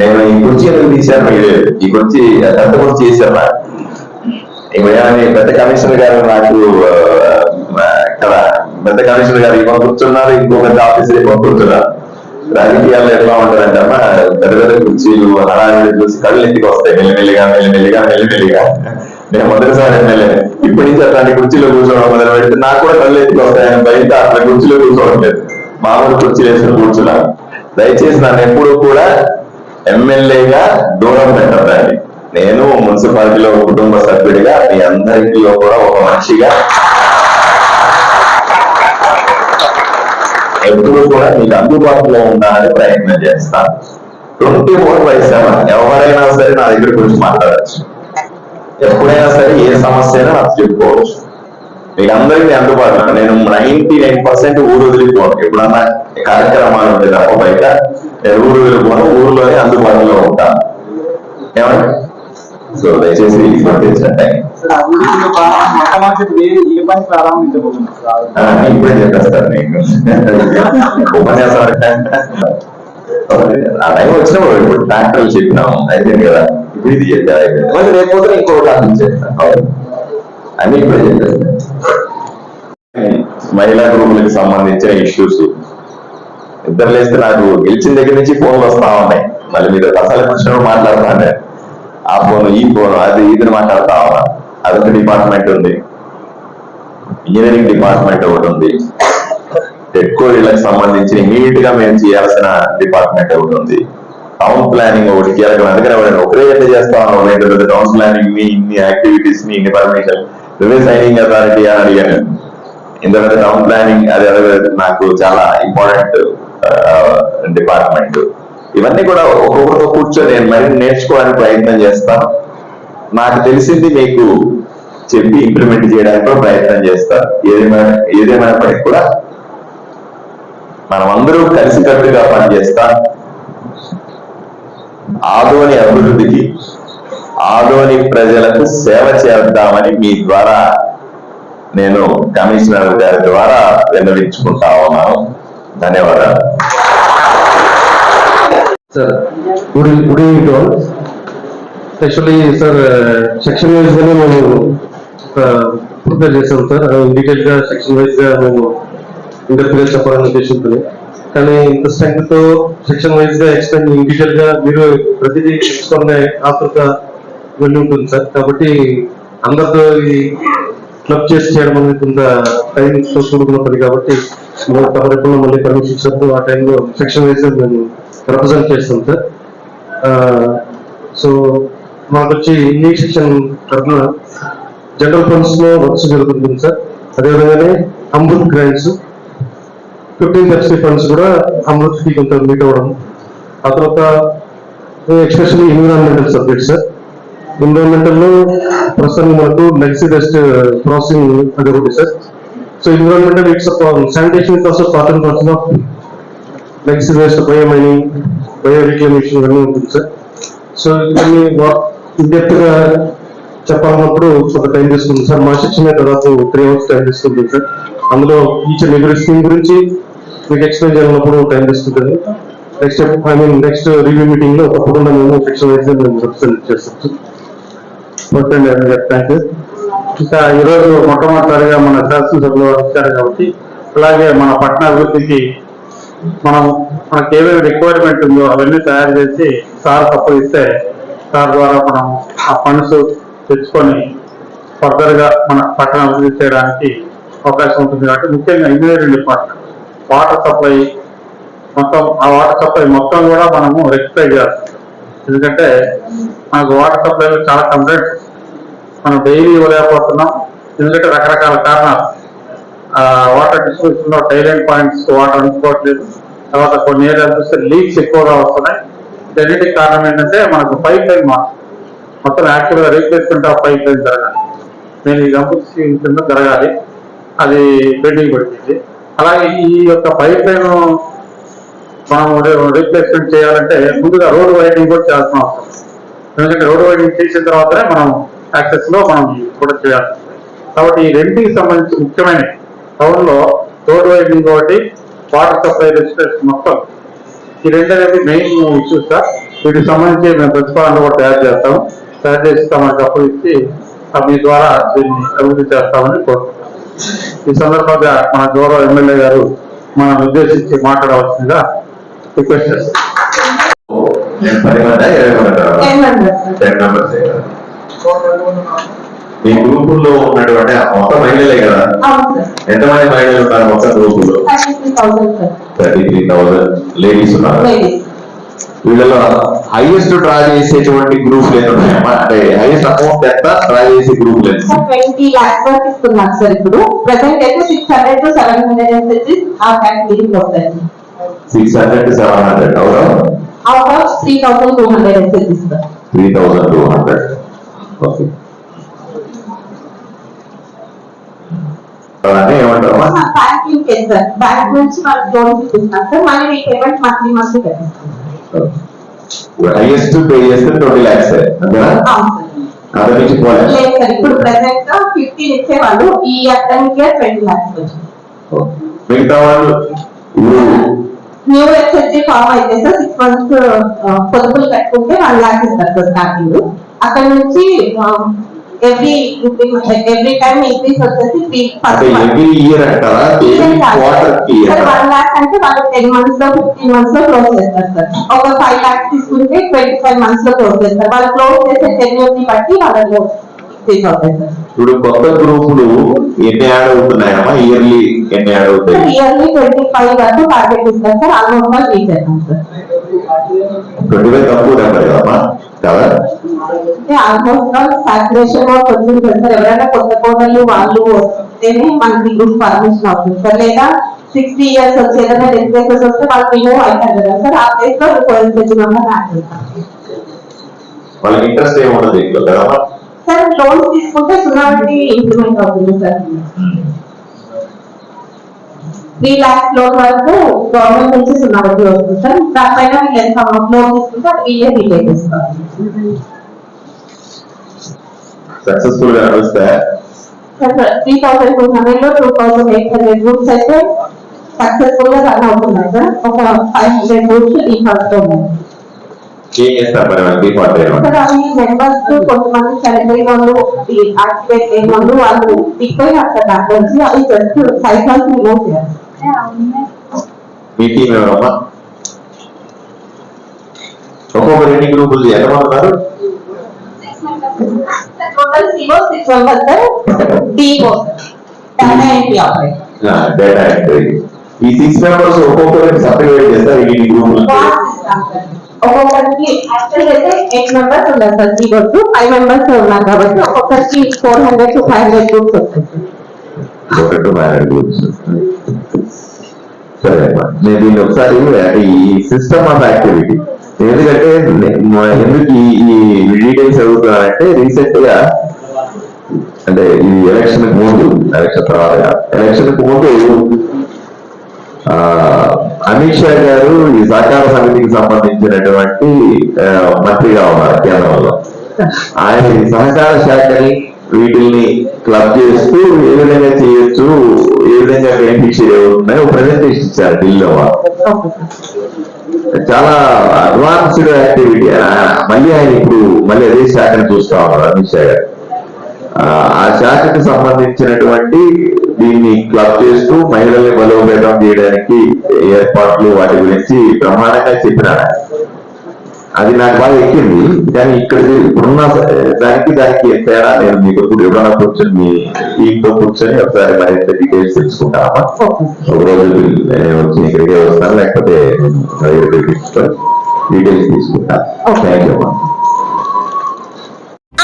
నేను ఈ కుర్చీ ఎందుకు తీశాను మీరు ఈ కుర్చీ ఎంత కుర్చీ చేశారా పెద్ద కమిషనర్ గారు నాకు ఇక్కడ పెద్ద కమిషనర్ గారు ఇవ్వ కూర్చున్నారు ఇంకో పెద్ద ఆఫీసర్ ఇవ్వ కూర్చున్నారు. రాజకీయాల్లో ఎట్లా ఉంటుందంటే అమ్మా పెద్ద పెద్ద కుర్చీలు హడావిడి చూసి కళ్ళు ఇంటికి వస్తాయి మెల్లిమెల్లిగా మెల్లిమెల్లిగా మెల్లిమెల్లిగా. నేను మొదటిసారి ఎమ్మెల్యే. ఇప్పటి నుంచి అట్లాంటి కుర్చీలో కూర్చోవడం మొదలు పెడితే నాకు కూడా కళ్ళు ఎత్తికి వస్తాయని బయట అట్లా కుర్చీలో కూర్చోవడం లేదు. మామూలు కుర్చీలు వేసుకుని కూర్చున్నా. దయచేసి నన్ను ఎప్పుడు కూడా ఎమ్మెల్యేగా దూరం పెట్టండి నేను మున్సిపాలిటీలో కుటుంబ సభ్యుడిగా మీ అందరికీ కూడా ఒక మనిషిగా ఎప్పుడు కూడా మీకు అందుబాటులో ఉండాలని ప్రయత్నం చేస్తాను ట్వంటీ ఫోర్ బై సెవెన్ ఎవరైనా సరే నా దగ్గర గురించి మాట్లాడచ్చు. ఎప్పుడైనా సరే ఏ సమస్య అయినా నాకు చెప్పుకోవచ్చు. మీకు అందరికీ అందుబాటులో నేను నైన్టీ నైన్ పర్సెంట్ ఊరు వదిలిపోను ఎప్పుడన్నా కార్యక్రమాలు ఉంటే తప్ప బయట నేను ఊరు వదిలిపోను ఊర్లోనే అందుబాటులో ఉంటాను. ఏమండి? సో దయచేసి ఆ, ఇప్పుడే చెప్పేస్తాను నీకు ఉపన్యాసం అంటే ఆ టైం వచ్చినప్పుడు ఇప్పుడు ట్రాక్టర్లు చెప్పినాం. అయిపోయింది కదా. ఇప్పుడు ఇది చెప్పారు. రేపు పోతే ఇంకో అన్ని మహిళా గ్రూపులకు సంబంధించిన ఇష్యూస్ ఇద్దరు లేస్తే నాకు గెలిచిన దగ్గర నుంచి ఫోన్లు వస్తా ఉన్నాయి. మళ్ళీ మీరు రసాల వచ్చినప్పుడు మాట్లాడుతాను ఆ ఫోన్ ఈ ఫోన్ అది ఇది మాట్లాడుతా ఉన్నా. అదొక డిపార్ట్మెంట్ ఉంది. ఇంజనీరింగ్ డిపార్ట్మెంట్ ఒకటి ఉంది. టెట్కో వీళ్ళకి సంబంధించి ఇమీడియట్గా మేము చేయాల్సిన డిపార్ట్మెంట్ ఒకటి ఉంది. టౌన్ ప్లానింగ్ ఒకటి కీలకం. అందుకని ఒకరే ఎట్లా చేస్తా ఉన్నాం టౌన్ ప్లానింగ్ని ఇన్ని యాక్టివిటీస్ని ఇన్ని పర్మిషన్ రివే సైనింగ్ అథారిటీ అని అడిగాను. ఎందుకంటే టౌన్ ప్లానింగ్ అది నాకు చాలా ఇంపార్టెంట్ డిపార్ట్మెంట్ uh, ఇవన్నీ కూడా ఒక్కొక్కరితో కూర్చొని నేను మరి నేర్చుకోవడానికి ప్రయత్నం చేస్తాను నాకు తెలిసింది మీకు చెప్పి ఇంప్లిమెంట్ చేయడానికి కూడా ప్రయత్నం చేస్తాను ఏదేమైనా ఏదేమైనప్పటికీ కూడా మనం అందరూ కలిసికట్టుగా పనిచేస్తాం. ఆదోని అభివృద్ధికి ఆదోని ప్రజలకు సేవ చేద్దామని మీ ద్వారా నేను కమిషనర్ గారి ద్వారా విన్నవించుకుంటా ఉన్నాను. ధన్యవాదాలు. Sir good good evening all actually sir section wise గానే మేము ప్రిపేర్ చేసాం సార్ డీటెయిల్గా సెక్షన్ వైజ్గా మేము ఇండస్ట్రీ చెప్పాలని ఉద్దేశంతో కానీ ఇంత స్ట్రెంగ్త్తో సెక్షన్ వైజ్గా ఎక్స్ప్లెయిన్ ఇన్ డీటెయిల్గా మీరు ప్రతిదీ తెలుసుకునే ఆతృత వెళ్ళి ఉంటుంది సార్. కాబట్టి అందరితో ఇది క్లబ్ చేసి చేయడం అనేది కొంత టైంతో కూడుకున్న పని కాబట్టి మేము తమరెప్పుడు మళ్ళీ పర్మిషన్ ఇచ్చినప్పుడు ఆ టైంలో సెక్షన్ వైజ్ మేము రిప్రజెంట్ చేస్తాం సార్. సో మాకు వచ్చి ఈ సెక్షన్ తరఫున జనరల్ ఫండ్స్లో వర్క్స్ జరుగుతుంది sir. అదేవిధంగానే Amrut grants fifteen FC funds కూడా అమృత్కి కొంత మీట్ అవ్వడం. ఆ తర్వాత ఎక్స్పెషల్లీ ఎన్విరాన్మెంటల్ సబ్జెక్ట్ సార్. ఎన్విరాన్మెంటల్లో ప్రస్తుతం మనకు లెగ్సీ డస్ట్ ప్రాసెసింగ్ అది ఒకటి sir. So environmental it's sanitation also part person of legacy waste bio mining bio reclamation ఇవన్నీ ఉంటుంది సార్. సో ఇవన్నీ ఇండెప్త్గా చెప్పాలన్నప్పుడు కొంత టైం తీసుకుంది సార్. మా శిక్షణ దాదాపు త్రీ అవర్స్ టైం తీసుకుంటుంది సార్. అందులో ఈచ్ అండ్ ఎవ్రీ స్కీమ్ గురించి మీకు ఎక్స్ప్లెయిన్ చేయాలన్నప్పుడు టైం తీసుకుంటుంది. Next I mean next review మీటింగ్లో తప్పకుండా మేము సెక్షన్ అయితే మేము రిప్రజెంట్ చేస్తాం సార్ అని చెప్పడానికి ఇంకా ఈరోజు మొట్టమొదటిసారిగా మన శాసనసభలో వచ్చారు కాబట్టి అలాగే మన పట్టణ అభివృద్ధికి మనం మనకి ఏమేమి రిక్వైర్మెంట్ ఉందో అవన్నీ తయారు చేసి సార్ అప్పుడు ఇస్తే సార్ ద్వారా మనం ఆ ఫండ్స్ తెచ్చుకొని ఫర్దర్గా మన పట్టణ అభివృద్ధి చేయడానికి అవకాశం ఉంటుంది. కాబట్టి ముఖ్యంగా ఇంజనీరింగ్ డిపార్ట్మెంట్ వాటర్ సప్లై మొత్తం ఆ వాటర్ సప్లై మొత్తం కూడా మనము రెక్టిఫై చేయాలి. ఎందుకంటే మనకు వాటర్ సప్లైలో చాలా కంప్లైంట్స్ మనం డైలీ ఇవ్వలేకపోతున్నాం. ఎందుకంటే రకరకాల కారణాలు. వాటర్ డిస్ట్రిబ్యూషన్లో టైలెంట్ పాయింట్స్ వాటర్ అందుకోవట్లేదు తర్వాత కొన్ని ఏరియాలు చూస్తే లీక్స్ ఎక్కువగా వస్తున్నాయి. వీటన్నిటికి కారణం ఏంటంటే మనకు పైప్ లైన్ మార్చు మొత్తం యాక్చువల్గా రీప్లేస్మెంట్ ఆఫ్ పైప్ లైన్ జరగాలి. నేను ఈ గంపూర్ కింద జరగాలి. అది పెండింగ్ పడుతుంది అలాగే ఈ యొక్క పైప్ లైన్ మనం రీప్లేస్మెంట్ చేయాలంటే ముందుగా రోడ్ వైడింగ్ కూడా చేయాల్సిన అవసరం. ఎందుకంటే రోడ్ వైడింగ్ చేసిన తర్వాతనే మనం యాక్సెస్లో మనం కూడా చేయాలి. కాబట్టి ఈ రెండింటికి సంబంధించి ముఖ్యమైన టౌన్లో రోడ్ వైడింగ్ ఒకటి వాటర్ సప్లై రిజిస్ట్రేషన్ మొత్తం. ఈ రెండు అనేది మెయిన్ ఇష్యూస్ సార్. వీటికి సంబంధించి మేము ప్రతిపాదన కూడా తయారు చేస్తాం తయారు చేసి తమకు అప్పులు ఇచ్చి మీ ద్వారా దీన్ని అభివృద్ధి చేస్తామని కోరుకుంటున్నాం. ఈ సందర్భంగా మన గౌరవ ఎమ్మెల్యే గారు మనం ఉద్దేశించి మాట్లాడవలసిందిగా రిక్వెస్ట్ చేస్తాం మీ గ్రూపుల్లో ఉన్నటువంటి మొత్తం మహిళలే కదా? ఎంతమంది మహిళలు ఉన్నారు మొత్తం thousand sir. Thirty three thousand ladies ఉన్నారు? వీళ్ళలో హైయెస్ట్ డ్రా చేసేటువంటి గ్రూప్ లేదు. అంటే హైయెస్ట్ అమౌంట్ ఎంత డ్రా చేసే గ్రూప్ లేదు. ట్వంటీ లాక్స్ వరకు ఇస్తున్నారు సార్ ఇప్పుడు. ప్రజెంట్ అయితే six hundred to seven hundred ఆ కేటగిరీకి వస్తాయి six hundred to seven hundred out of three thousand two hundred three thousand two hundred okay bank నుంచి మనకు లోన్ ఇస్తున్నాం సార్ మళ్ళీ మీ పేమెంట్ మంత్లీ మంత్లీ కట్టిస్తాం హైయెస్ట్ పే చేస్తే ట్వంటీ ల్యాక్స్ అంతేనా? పోలేదు లేదు సార్ ఇప్పుడు ప్రెసెంట్ ఫిఫ్టీన్ ఇచ్చేవాళ్ళు ఈ అకాడమిక్ ఇయర్ ట్వంటీ లాక్స్ వచ్చింది మిగతా వాళ్ళు ఇప్పుడు న్యూ ఎస్ఎస్జీ ఫామ్ అయితే సార్ సిక్స్ మంత్స్ పొదుపులు కట్టుకుంటే వన్ లాక్ ఇస్తారు సార్ స్టార్టింగ్ అక్కడ నుంచి ఎవ్రీ ఎవ్రీ టైం ఇంక్రీస్ వచ్చేసి త్రీ ఎవ్రీ ఇయర్ అంటారా? సార్ వన్ లాక్ అంటే వాళ్ళు టెన్ మంత్స్లో ఫిఫ్టీన్ మంత్స్లో క్లోజ్ చేస్తారు సార్ ఒక ఫైవ్ లాక్స్ తీసుకుంటే ట్వంటీ ఫైవ్ మంత్స్లో క్లోజ్ చేస్తారు. వాళ్ళు క్లోజ్ చేసే టెన్యూర్ని బట్టి వాళ్ళలో ఇంక్రీస్ అవుతాయి సార్ ఇప్పుడు కొత్త గ్రూపులు ఎన్ని యాడ్ అవుతున్నాయమ్మా? ఇయర్లీ ఎన్ని యాడ్ అవుతాయి? ఇయర్లీ ట్వంటీ ఫైవ్ వరకు టార్గెట్ ఇస్తారు సార్ ఆల్మోస్ట్ వాళ్ళు రీచ్ అవుతాం సార్ ట్వంటీ ఫైవ్ తక్కువ నెంబర్ కదమ్మా? కదా అంటే ఆల్మోస్ట్ ఆల్ సాచురేషన్లో కొంచెం సార్ ఎవరైనా కొత్త కోడలు వాళ్ళు వస్తేనే మనకి గ్రూప్ పర్మిషన్ అవుతుంది సార్ లేదా సిక్స్టీ ఇయర్స్ వచ్చి ఏదైనా రెసిడెన్సెస్ వస్తే వాళ్ళు రిమూవ్ అవుతారు కదా సార్ ఆ ప్లేస్లో ట్వెల్వ్ మెంబర్ యాడ్ చేస్తాం వాళ్ళకి ఇంట్రెస్ట్ ఏమి ఉండదు ఇంట్లో కదమ్మా సార్ లోన్స్ తీసుకుంటే సున్నా వడ్డీ ఇంప్లిమెంట్ అవుతుంది సార్ త్రీ లాక్స్ లోన్ వరకు గవర్నమెంట్ నుంచి సున్నా వడ్డీ వస్తుంది సార్ దానిపైన వీళ్ళు ఎంత అమౌంట్ లోన్ తీసుకుంటే అది వీళ్ళే రీపే చేస్తారు సక్సెస్ఫుల్గా నడుస్తే? త్రీ థౌసండ్ టూ హండ్రెడ్లో two thousand eight hundred groups అయితే సక్సెస్ఫుల్గా రన్ అవుతున్నాయి సార్ ఒక ఫైవ్ హండ్రెడ్ గ్రూప్స్ డిఫాల్ట్లో ఉన్నాయి ఏం చేస్తారు మరి అవి మెంబర్స్ కొంతమంది అయిన వాళ్ళు యాక్టివేట్ అయిన వాళ్ళు వాళ్ళు దిగిపోయి అక్కడ దాంట్లో నుంచి అవి జస్ట్ ఫైవ్ మంత్స్ రిమూవ్ చేయాలి మీ టీం ఎవరమ్మా ఒక్కొక్కరు ఎన్ని గ్రూపులు ఎంతమంది ఉన్నారు total CO six members sir DO data entry operator data entry ఈ సిక్స్ మెంబర్స్ ఒక్కొక్కరికి సపరేట్ చేస్తారు ఈ గ్రూపులు ఒక్కొక్కరికి యాక్చువల్ అయితే ఎయిట్ మెంబర్స్ ఉన్నారు సార్ జీవోస్ ఫైవ్ మెంబర్స్ ఉన్నారు కాబట్టి ఒక్కొక్కరికి four hundred to five hundred groups వస్తాయి సార్ ఒకటి మ్యారేజ్ గ్రూప్స్ సరే నేను దీన్ని ఒకసారి ఈ సిస్టమ్ ఆఫ్ యాక్టివిటీ ఎందుకంటే ఎందుకు ఈ ఈ డీటెయిల్స్ చదువుతున్నానంటే రీసెంట్గా అంటే ఈ ఎలక్షన్కు ముందు ఎలక్షన్ తర్వాత ఎలక్షన్కు ముందు అమిత్ షా గారు ఈ సహకార సమితికి సంబంధించినటువంటి మంత్రిగా ఉన్నారు కేంద్రంలో. ఆయన ఈ సహకార శాఖని వీటిల్ని క్లబ్ చేస్తూ ఏ విధంగా చేయొచ్చు ఏ విధంగా బెనిఫిట్స్ ఉన్నాయో ప్రజెంటేషన్ ఇచ్చారు ఢిల్లీలో చాలా అడ్వాన్స్డ్ యాక్టివిటీ మళ్ళీ ఆయన ఇప్పుడు మళ్ళీ అదే శాఖను చూస్తా ఉన్నారు అమిత్ షా గారు. ఆ, ఆ శాఖకు సంబంధించినటువంటి దీన్ని క్లబ్ చేస్తూ మహిళల్ని బలోపేతం చేయడానికి ఏర్పాట్లు వాటి గురించి బ్రహ్మాండంగా చెప్పినారు అది నాకు బాగా ఎక్కింది. కానీ ఇక్కడ ఇప్పుడున్న దానికి దానికి ఏం తేడా నేను మీకు ఇప్పుడు ఎప్పుడన్నా కూర్చొని మీ టీంతో కూర్చొని ఒకసారి మరింత డీటెయిల్స్ తెలుసుకుంటామా? ఒక రోజు నేను వచ్చి ఇక్కడికే వస్తాను లేకపోతే డీటెయిల్స్ తీసుకుంటాను థ్యాంక్ యూ అమ్మా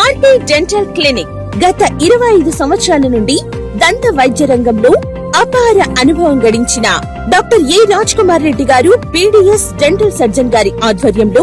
ఆర్టీ డెంటల్ క్లినిక్ గత ఇరవై ఐదు సంవత్సరాల నుండి దంత వైద్య రంగంలో అపార అనుభవం గడించిన doctor A Raj Kumar Reddy garu PDS dental surgeon గారి ఆధ్వర్యంలో